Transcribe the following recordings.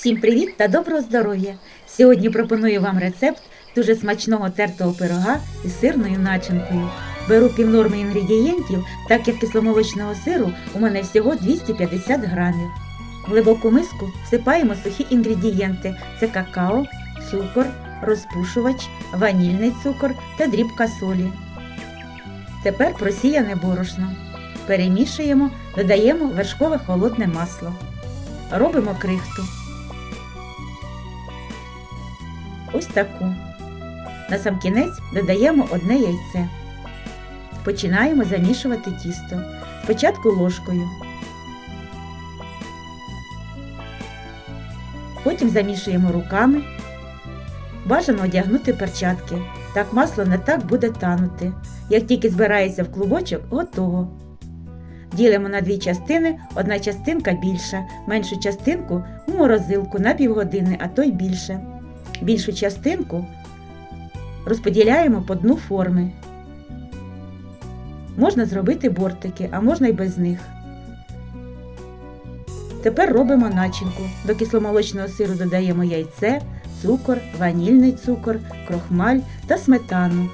Всім привіт та доброго здоров'я! Сьогодні пропоную вам рецепт дуже смачного тертого пирога із сирною начинкою. Беру півнорми інгредієнтів, так як кисломолочного сиру у мене всього 250 грамів. В глибоку миску всипаємо сухі інгредієнти: це какао, цукор, розпушувач, ванільний цукор та дрібка солі. Тепер просіяне борошно. Перемішуємо, додаємо вершкове холодне масло. Робимо крихту. Ось таку. На сам кінець додаємо одне яйце. Починаємо замішувати тісто. Спочатку ложкою. Потім замішуємо руками. Бажано одягнути перчатки. Так масло не так буде танути. Як тільки збирається в клубочок, готово. Ділимо на дві частини, одна частинка більша, меншу частинку у морозилку на півгодини, а то й більше. Більшу частинку розподіляємо по дну форми. Можна зробити бортики, а можна й без них. Тепер робимо начинку. До кисломолочного сиру додаємо яйце, цукор, ванільний цукор, крохмаль та сметану.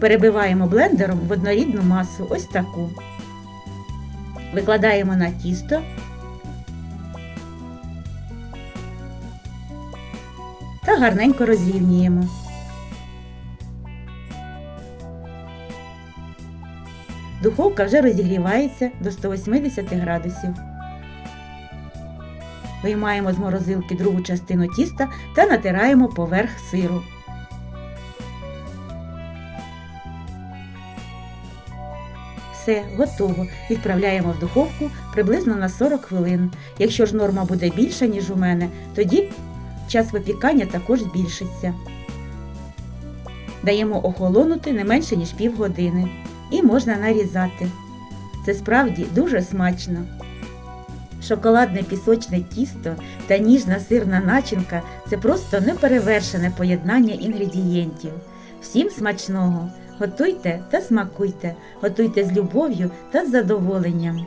Перебиваємо блендером в однорідну масу, ось таку. Викладаємо на тісто. Та гарненько розрівнюємо. Духовка вже розігрівається до 180 градусів. Виймаємо з морозилки другу частину тіста та натираємо поверх сиру. Все, готово. Відправляємо в духовку приблизно на 40 хвилин. Якщо ж норма буде більша, ніж у мене, тоді час випікання також збільшиться. Даємо охолонути не менше, ніж півгодини. І можна нарізати. Це справді дуже смачно. Шоколадне пісочне тісто та ніжна сирна начинка це просто неперевершене поєднання інгредієнтів. Всім смачного! Готуйте та смакуйте, готуйте з любов'ю та з задоволенням.